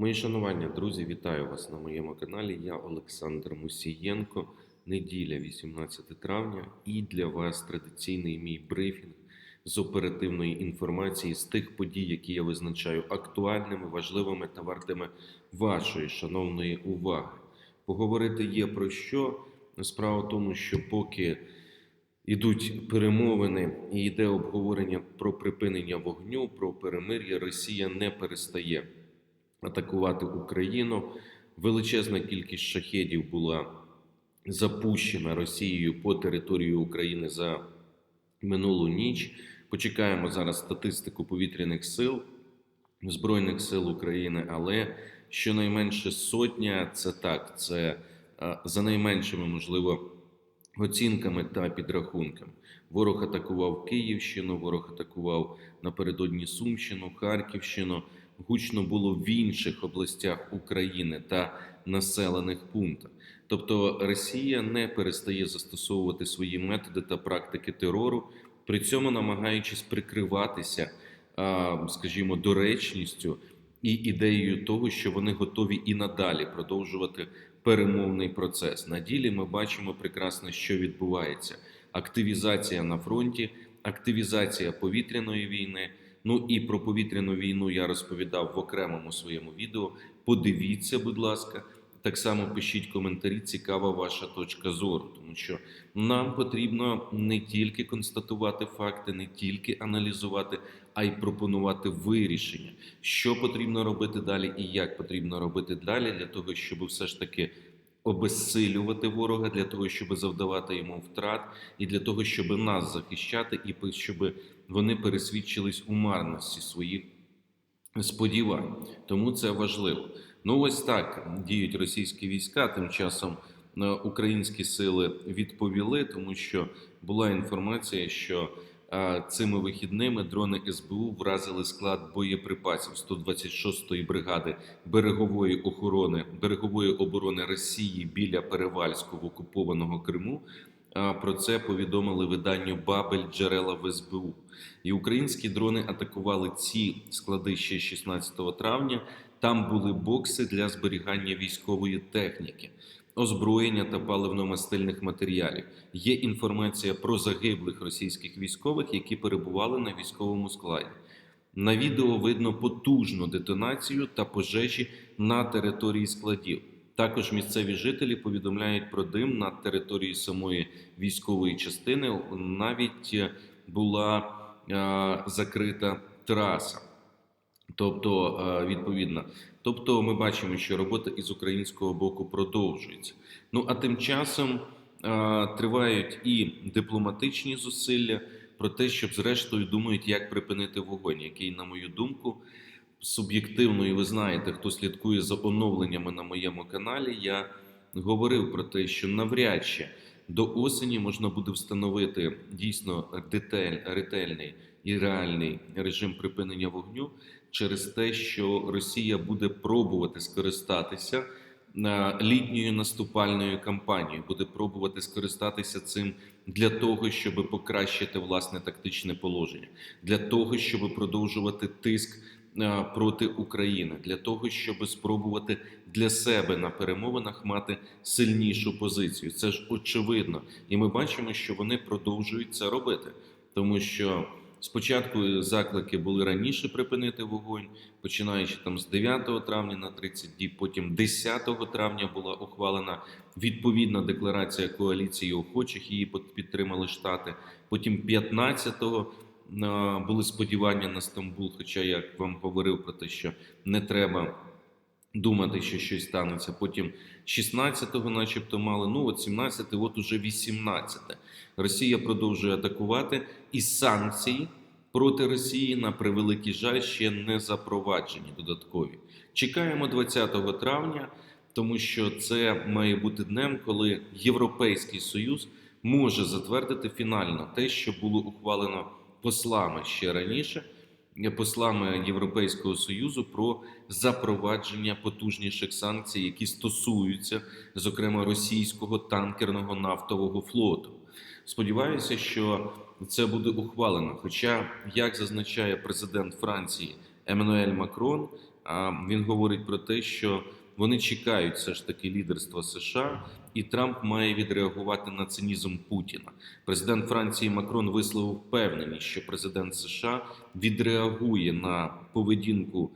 Мої шанування, друзі, вітаю вас на моєму каналі. Я Олександр Мусієнко. Неділя, 18 травня, і для вас традиційний мій брифінг з оперативної інформації з тих подій, які я визначаю актуальними, важливими та вартими вашої шановної уваги. Поговорити є про що. Справа в тому, що поки Ідуть перемовини і йде обговорення про припинення вогню, про перемир'я. Росія не перестає атакувати Україну. Величезна кількість шахедів була запущена Росією по території України за минулу ніч. Почекаємо зараз статистику повітряних сил Збройних сил України, але щонайменше сотня це так, це е, за найменшими можливо оцінками та підрахунками. Ворог атакував Київщину, ворог атакував напередодні Сумщину, Харківщину. Гучно було в інших областях України та населених пунктах. Тобто Росія не перестає застосовувати свої методи та практики терору, при цьому намагаючись прикриватися, скажімо, доречністю і ідеєю того, що вони готові і надалі продовжувати перемовний процес. На ділі ми бачимо прекрасно, що відбувається: активізація на фронті, активізація повітряної війни. Ну і про повітряну війну я розповідав в окремому своєму відео. Подивіться, будь ласка, так само пишіть коментарі. Цікава ваша точка зору, тому що нам потрібно не тільки констатувати факти, не тільки аналізувати, а й пропонувати вирішення, що потрібно робити далі, і як потрібно робити далі, для того, щоб все ж таки обезсилювати ворога, для того, щоб завдавати йому втрат, і для того, щоб нас захищати, і щоб вони пересвідчились у марності своїх сподівань. Тому це важливо. Ну ось так діють російські війська. Тим часом е, українські сили відповіли, тому що була інформація, що цими вихідними дрони СБУ вразили склад боєприпасів 126-ї бригади берегової охорони берегової оборони Росії біля Перевальського окупованого Криму. Про це повідомили виданню Бабель джерела в СБУ. І українські дрони атакували ці склади ще 16 травня. Там були бокси для зберігання військової техніки, озброєння та паливно-мастильних матеріалів. Є інформація про загиблих російських військових, які перебували на військовому складі. На відео видно потужну детонацію та пожежі на території складів. Також місцеві жителі повідомляють про дим на території самої військової частини. Навіть була е, закрита траса. Тобто, е, відповідно, тобто, ми бачимо, що робота із українського боку продовжується. Ну а тим часом е, тривають і дипломатичні зусилля про те, щоб зрештою думають, як припинити вогонь, який, на мою думку, суб'єктивно, і ви знаєте, хто слідкує за оновленнями на моєму каналі, я говорив про те, що навряд чи до осені можна буде встановити дійсно деталь, ретельний і реальний режим припинення вогню через те, що Росія буде пробувати скористатися літньою наступальною кампанією, буде пробувати скористатися цим для того, щоб покращити власне тактичне положення, для того, щоб продовжувати тиск. Проти України для того, щоб спробувати для себе на перемовинах мати сильнішу позицію, це ж очевидно, і ми бачимо, що вони продовжують це робити, тому що Спочатку заклики були раніше припинити вогонь, починаючи там з 9 травня на 30 діб. Потім 10 травня була ухвалена відповідна декларація коаліції охочих. Її підтримали штати. Потім 15-го були сподівання на Стамбул. Хоча я вам говорив про те, що не треба. Думати, що щось станеться. Потім 16-го, начебто, мали. Ну от 17-й, от уже 18-те. Росія продовжує атакувати, і санкції проти Росії на превеликий жаль ще не запроваджені додаткові. Чекаємо 20 травня, тому що це має бути днем, коли Європейський Союз може затвердити фінально те, що було ухвалено послами ще раніше послами Європейського союзу про запровадження потужніших санкцій, які стосуються, зокрема, російського танкерного нафтового флоту. Сподіваюся, що це буде ухвалено. Хоча, як зазначає президент Франції Еммануель Макрон, він говорить про те, що вони чекають все ж таки лідерства США, і Трамп має відреагувати на цинізм Путіна. Президент Франції Макрон висловив впевненість, що президент США відреагує на поведінку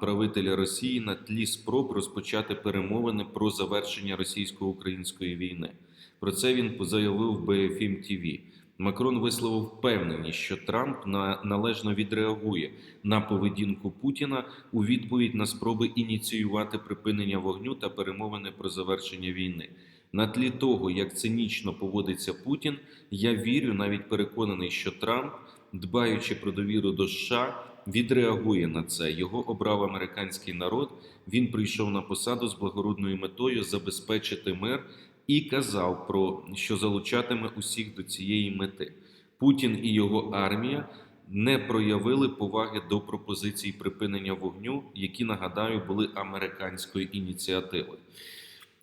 правителя Росії на тлі спроб розпочати перемовини про завершення російсько-української війни. Про це він заявив в BFM TV. Макрон висловив впевненість, що Трамп на, належно відреагує на поведінку Путіна у відповідь на спроби ініціювати припинення вогню та перемовини про завершення війни. На тлі того, як цинічно поводиться Путін, я вірю, навіть переконаний, що Трамп, дбаючи про довіру до США, відреагує на це. Його обрав американський народ. Він прийшов на посаду з благородною метою забезпечити мир і казав про що залучатиме усіх до цієї мети. Путін і його армія не проявили поваги до пропозицій припинення вогню, які нагадаю були американською ініціативою.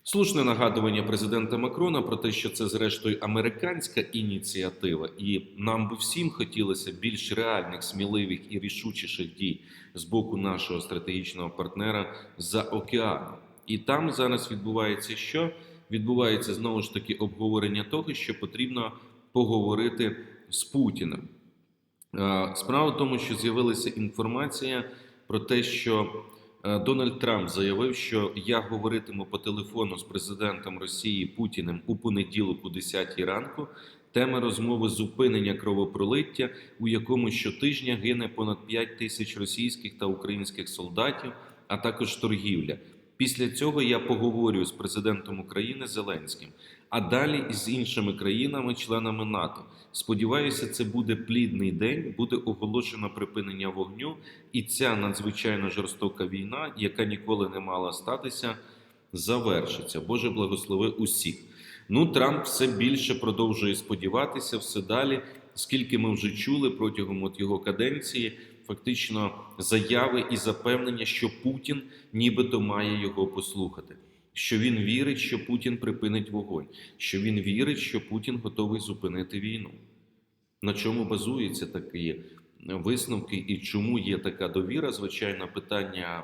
Слушне нагадування президента Макрона про те, що це зрештою американська ініціатива, і нам би всім хотілося більш реальних, сміливих і рішучіших дій з боку нашого стратегічного партнера за океаном. І там зараз відбувається що? Відбувається знову ж таки обговорення того, що потрібно поговорити з Путіним. Е, Справа в тому, що з'явилася інформація про те, що е, Дональд Трамп заявив, що я говоритиму по телефону з президентом Росії Путіним у понеділок о 10 ранку. Тема розмови зупинення кровопролиття, у якому щотижня гине понад 5 тисяч російських та українських солдатів, а також торгівля. Після цього я поговорю з президентом України Зеленським, а далі із іншими країнами-членами НАТО. Сподіваюся, це буде плідний день, буде оголошено припинення вогню, і ця надзвичайно жорстока війна, яка ніколи не мала статися, завершиться. Боже благослови усіх. Ну, Трамп все більше продовжує сподіватися, все далі. Скільки ми вже чули протягом от його каденції, фактично заяви і запевнення, що Путін нібито має його послухати, що він вірить, що Путін припинить вогонь, що він вірить, що Путін готовий зупинити війну. На чому базуються такі висновки і чому є така довіра? Звичайно, питання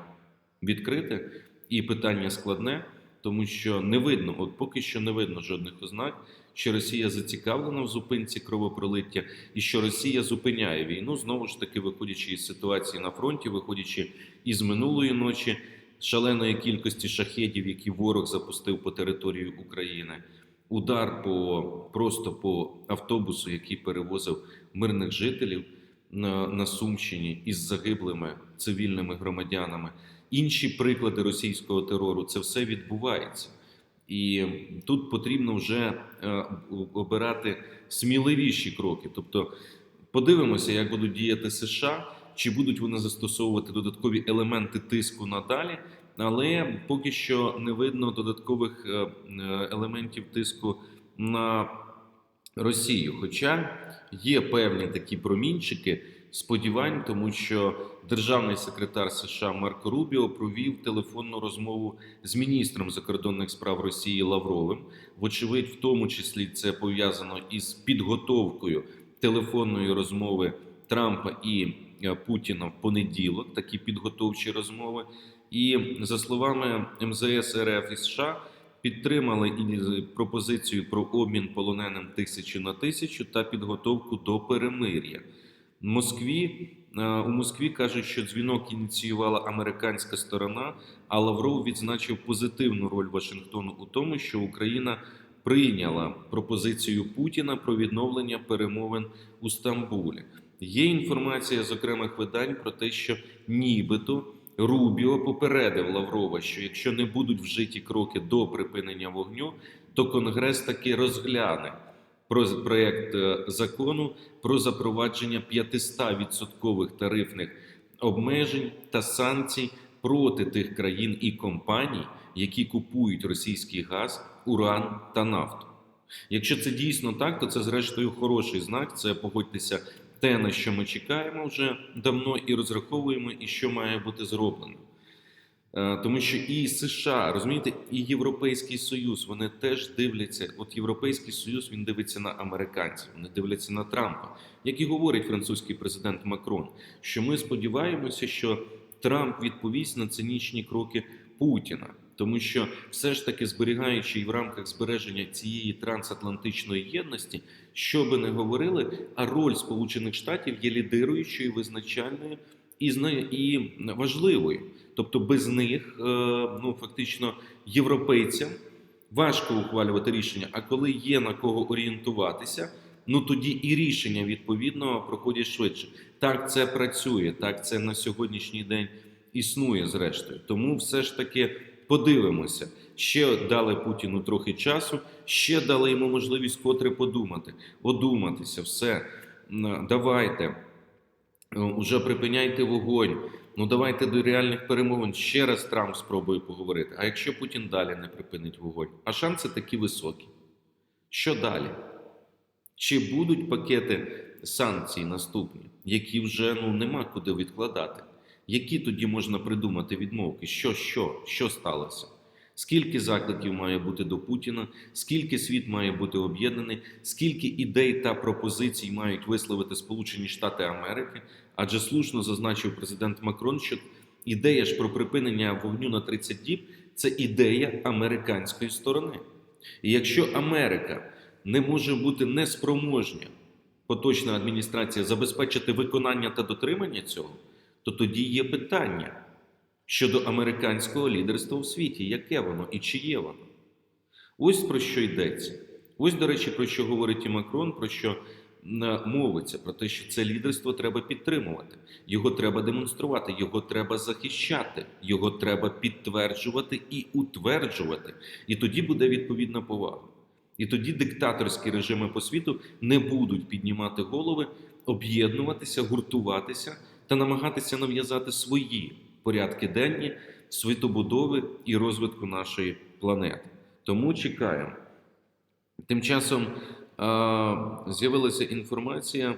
відкрите і питання складне, тому що не видно, от поки що не видно жодних ознак, що Росія зацікавлена в зупинці кровопролиття, і що Росія зупиняє війну, знову ж таки, виходячи із ситуації на фронті, виходячи із минулої ночі, шаленої кількості шахедів, які ворог запустив по території України, удар по просто по автобусу, який перевозив мирних жителів на, на Сумщині із загиблими цивільними громадянами. Інші приклади російського терору це все відбувається. І тут потрібно вже е, обирати сміливіші кроки. Тобто, подивимося, як будуть діяти США, чи будуть вони застосовувати додаткові елементи тиску надалі. Але поки що не видно додаткових е, е, елементів тиску на Росію. Хоча є певні такі промінчики сподівань, тому що державний секретар США Марко Рубіо провів телефонну розмову з міністром закордонних справ Росії Лавровим. Вочевидь, в тому числі це пов'язано із підготовкою телефонної розмови Трампа і е, Путіна в понеділок. Такі підготовчі розмови. І за словами МЗС РФ і США. Підтримали і пропозицію про обмін полоненим тисячу на тисячу та підготовку до перемир'я. Москві е, у Москві кажуть, що дзвінок ініціювала американська сторона, а Лавров відзначив позитивну роль Вашингтону у тому, що Україна прийняла пропозицію Путіна про відновлення перемовин у Стамбулі. Є інформація з окремих видань про те, що нібито Рубіо попередив Лаврова, що якщо не будуть вжиті кроки до припинення вогню, то Конгрес таки розгляне про проект е, закону про запровадження 500% тарифних обмежень та санкцій проти тих країн і компаній, які купують російський газ, уран та нафту. Якщо це дійсно так, то це зрештою хороший знак. Це погодьтеся те, на що ми чекаємо вже давно і розраховуємо, і що має бути зроблено. Е, Тому що і США, розумієте, і Європейський Союз вони теж дивляться. От Європейський Союз він дивиться на американців, вони дивляться на Трампа, як і говорить французький президент Макрон. Що ми сподіваємося, що Трамп відповість на цинічні кроки Путіна. Тому що все ж таки зберігаючи і в рамках збереження цієї трансатлантичної єдності, що би не говорили, а роль Сполучених Штатів є лідируючою, визначальною і і важливою. Тобто без них, е, ну фактично, європейцям важко ухвалювати рішення. А коли є на кого орієнтуватися, ну тоді і рішення відповідно проходять швидше. Так це працює, так це на сьогоднішній день існує зрештою. Тому все ж таки подивимося. Ще дали Путіну трохи часу, ще дали йому можливість котре подумати, одуматися, все. Давайте, е, уже припиняйте вогонь. Ну давайте до реальних перемовин. Ще раз Трамп спробує поговорити. А якщо Путін далі не припинить вогонь, а шанси такі високі. Що далі? Чи будуть пакети санкцій наступні, які вже ну нема куди відкладати? Які тоді можна придумати відмовки? Що, що, що сталося? Скільки закликів має бути до Путіна, скільки світ має бути об'єднаний, скільки ідей та пропозицій мають висловити Сполучені Штати Америки? Адже слушно зазначив президент Макрон, що ідея ж про припинення вогню на 30 діб це ідея американської сторони. І якщо Америка не може бути неспроможня, поточна адміністрація забезпечити виконання та дотримання цього, то тоді є питання щодо американського лідерства у світі, яке воно і чи є воно. Ось про що йдеться. Ось, до речі, про що говорить і Макрон, про що мовиться, про те, що це лідерство треба підтримувати, його треба демонструвати, його треба захищати, його треба підтверджувати і утверджувати. І тоді буде відповідна повага. І тоді диктаторські режими по світу не будуть піднімати голови, об'єднуватися, гуртуватися та намагатися нав'язати свої порядки денні світобудови і розвитку нашої планети. Тому чекаємо. Тим часом з'явилася інформація. е,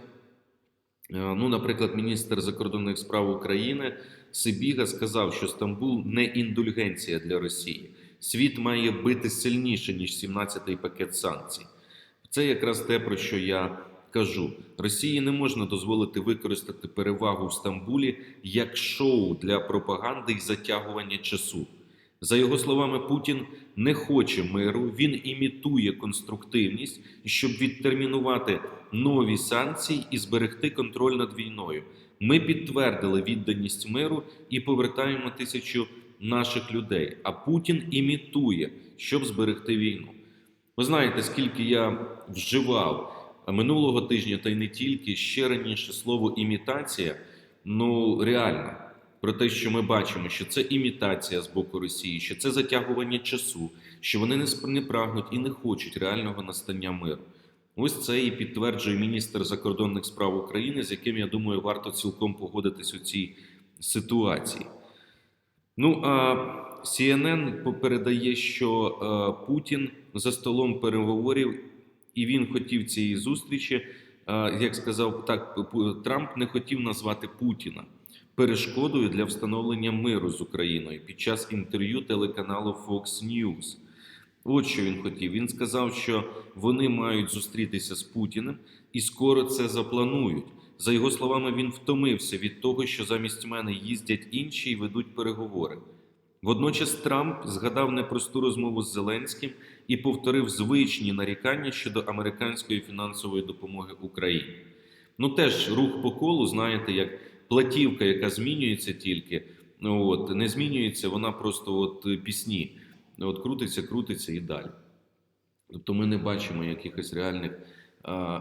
Ну, наприклад, міністр закордонних справ України Сибіга сказав, що Стамбул не індульгенція для Росії. Світ має бити сильніше ніж 17-й пакет санкцій. Це якраз те, про що я кажу. Росії не можна дозволити використати перевагу в Стамбулі як шоу для пропаганди і затягування часу. За його словами, Путін не хоче миру, він імітує конструктивність, щоб відтермінувати нові санкції і зберегти контроль над війною. Ми підтвердили відданість миру і повертаємо тисячу наших людей. А Путін імітує, щоб зберегти війну. Ви знаєте, скільки я вживав минулого тижня, та й не тільки ще раніше слово імітація. Ну реально про те, що ми бачимо, що це імітація з боку Росії, що це затягування часу, що вони не не прагнуть і не хочуть реального настання миру. Ось це і підтверджує міністр закордонних справ України, з яким я думаю, варто цілком погодитись у цій ситуації. Ну а CNN передає, що е, Путін за столом переговорів, і він хотів цієї зустрічі. е, як сказав так, Трамп не хотів назвати Путіна перешкодою для встановлення миру з Україною під час інтерв'ю телеканалу Fox News. От що він хотів. Він сказав, що вони мають зустрітися з Путіним і скоро це запланують. За його словами, він втомився від того, що замість мене їздять інші і ведуть переговори. Водночас Трамп згадав непросту розмову з Зеленським і повторив звичні нарікання щодо американської фінансової допомоги Україні. Ну теж рух по колу, знаєте, як платівка, яка змінюється тільки, ну от не змінюється, вона просто от пісні, от крутиться, крутиться і далі. Тобто ми не бачимо якихось реальних,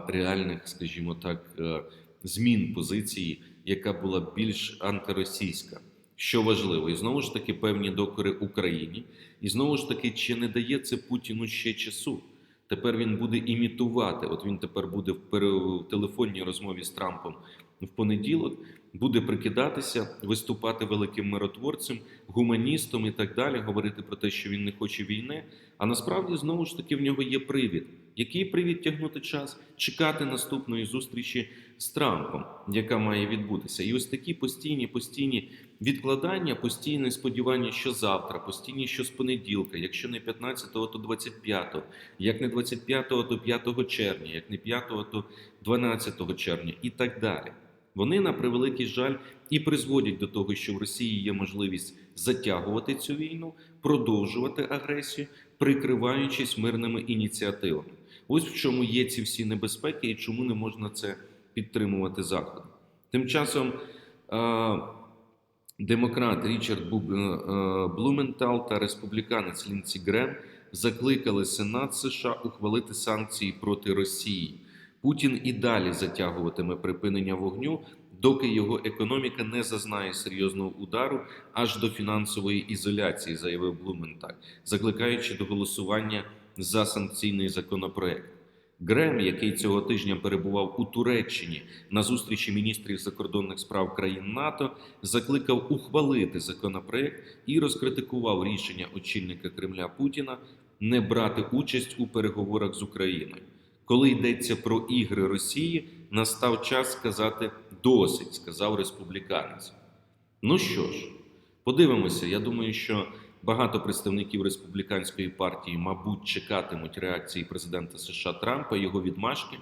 реальних, скажімо так, е, змін позиції, яка була більш антиросійська. Що важливо, і знову ж таки певні докори Україні, і знову ж таки, чи не дає це Путіну ще часу? Тепер він буде імітувати. От він тепер буде в телефонній розмові з Трампом в понеділок, буде прикидатися, виступати великим миротворцем, гуманістом і так далі, говорити про те, що він не хоче війни. А насправді знову ж таки в нього є привід. Який привід тягнути час? Чекати наступної зустрічі з Трампом, яка має відбутися. І ось такі постійні, постійні відкладання, постійне сподівання, що завтра, постійні, що з понеділка, якщо не 15-го, то 25-го, як не 25-го, то 5 червня, як не 5-го, то 12 червня і так далі. Вони на превеликий жаль і призводять до того, що в Росії є можливість затягувати цю війну, продовжувати агресію, прикриваючись мирними ініціативами. Ось в чому є ці всі небезпеки і чому не можна це підтримувати Заходом. Тим часом е, демократ Річард е, Блументал та республіканець Лінці Грем закликали Сенат США ухвалити санкції проти Росії. Путін і далі затягуватиме припинення вогню, доки його економіка не зазнає серйозного удару аж до фінансової ізоляції, заявив Блументаль, закликаючи до голосування за санкційний законопроект. Грем, який цього тижня перебував у Туреччині на зустрічі міністрів закордонних справ країн НАТО, закликав ухвалити законопроект і розкритикував рішення очільника Кремля Путіна не брати участь у переговорах з Україною. Коли йдеться про ігри Росії, настав час сказати досить, сказав республіканець. Ну що ж, подивимося. Я думаю, що багато представників республіканської партії, мабуть, чекатимуть реакції президента США Трампа, його відмашки.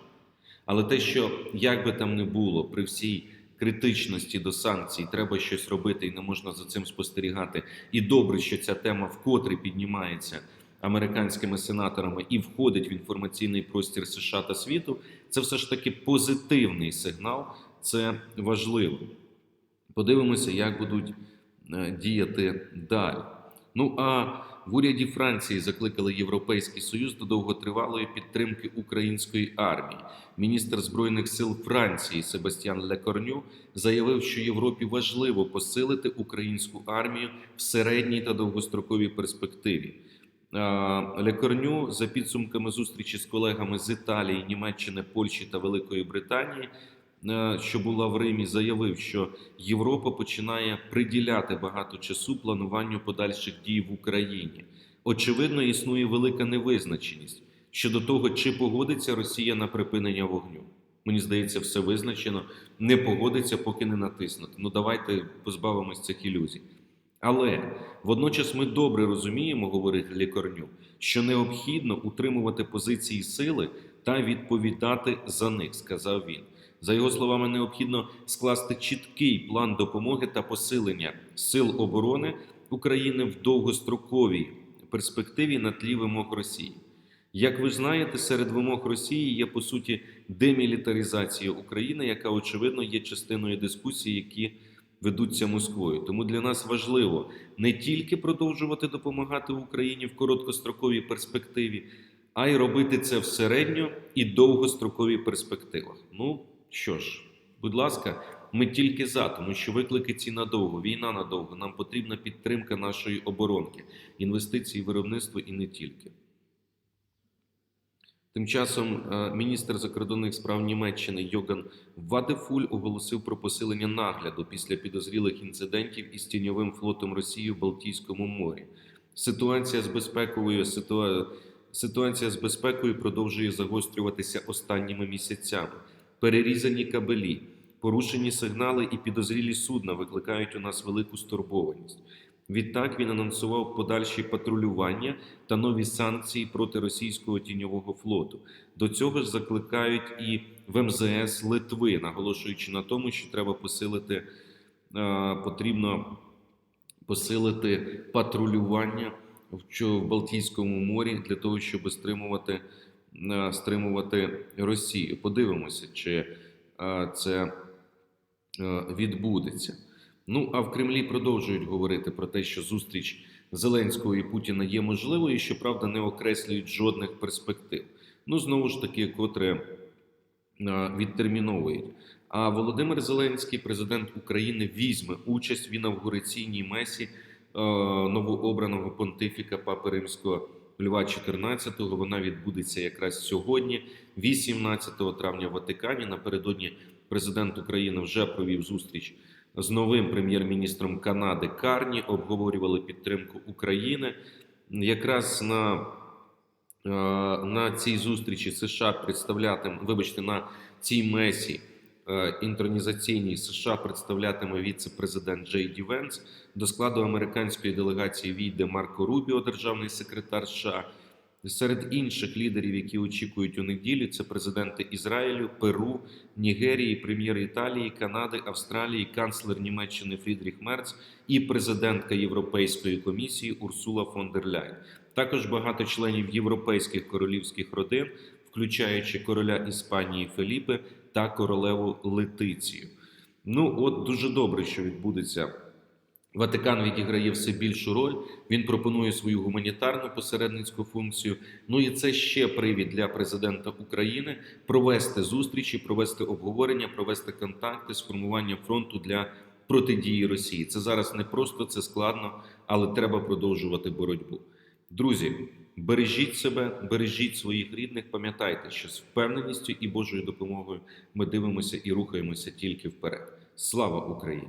Але те, що як би там не було, при всій критичності до санкцій треба щось робити і не можна за цим спостерігати. І добре, що ця тема вкотре піднімається американськими сенаторами і входить в інформаційний простір США та світу. Це все ж таки позитивний сигнал, це важливо. Подивимося, як будуть е, діяти далі. Ну а в уряді Франції закликали Європейський Союз до довготривалої підтримки української армії. Міністр збройних сил Франції Себастьян Лекорню заявив, що Європі важливо посилити українську армію в середній та довгостроковій перспективі. А, Лекорню за підсумками зустрічі з колегами з Італії, Німеччини, Польщі та Великої Британії, е, що була в Римі, заявив, що Європа починає приділяти багато часу плануванню подальших дій в Україні. Очевидно, існує велика невизначеність щодо того, чи погодиться Росія на припинення вогню. Мені здається, все визначено. Не погодиться, поки не натиснути. Ну давайте позбавимось цих ілюзій. Але водночас ми добре розуміємо, говорить лікарню, що необхідно утримувати позиції сили та відповідати за них, сказав він. За його словами, необхідно скласти чіткий план допомоги та посилення сил оборони України в довгостроковій перспективі на тлі вимог Росії. Як ви знаєте, серед вимог Росії є по суті демілітаризація України, яка очевидно є частиною дискусії, які ведуться Москвою. Тому для нас важливо не тільки продовжувати допомагати Україні в короткостроковій перспективі, а й робити це в середньо і довгостроковій перспективах. Ну що ж, будь ласка, ми тільки за, тому що виклики ці надовго, війна надовго. Нам потрібна підтримка нашої оборонки, інвестиції, виробництво і не тільки. Тим часом е, міністр закордонних справ Німеччини Йоган Вадефуль оголосив про посилення нагляду після підозрілих інцидентів із тіньовим флотом Росії в Балтійському морі. Ситуація з безпековою ситуа... ситуація з безпекою продовжує загострюватися останніми місяцями. Перерізані кабелі, порушені сигнали і підозрілі судна викликають у нас велику стурбованість. Відтак він анонсував подальші патрулювання та нові санкції проти російського тіньового флоту. До цього ж закликають і в МЗС Литви, наголошуючи на тому, що треба посилити е, потрібно посилити патрулювання в Балтійському морі для того, щоб стримувати, е, стримувати Росію. Подивимося, чи е, це відбудеться. Ну а в Кремлі продовжують говорити про те, що зустріч Зеленського і Путіна є можливою, і щоправда не окреслюють жодних перспектив. Ну знову ж таки, котре е, відтерміновують. А Володимир Зеленський, президент України, візьме участь в інавгураційній месі е, новообраного понтифіка Папи Римського Льва XIV. Вона відбудеться якраз сьогодні, 18 травня в Ватикані. Напередодні президент України вже провів зустріч з новим прем'єр-міністром Канади Карні. Обговорювали підтримку України. Якраз на, е, на цій зустрічі США представлятиме, вибачте, на цій месі е, інтронізаційній США представлятиме віце-президент Джей Ді Венс. До складу американської делегації війде Марко Рубіо, державний секретар США. Серед інших лідерів, які очікують у неділю, це президенти Ізраїлю, Перу, Нігерії, прем'єр Італії, Канади, Австралії, канцлер Німеччини Фрідріх Мерц і президентка Європейської комісії Урсула фон дер Ляйн. Також багато членів європейських королівських родин, включаючи короля Іспанії Феліпе та королеву Летицію. Ну, от дуже добре, що відбудеться. Ватикан відіграє все більшу роль. Він пропонує свою гуманітарну посередницьку функцію. Ну і це ще привід для президента України провести зустрічі, провести обговорення, провести контакти з формуванням фронту для протидії Росії. Це зараз не просто це складно, але треба продовжувати боротьбу. Друзі, бережіть себе, бережіть своїх рідних. Пам'ятайте, що з впевненістю і Божою допомогою ми дивимося і рухаємося тільки вперед. Слава Україні!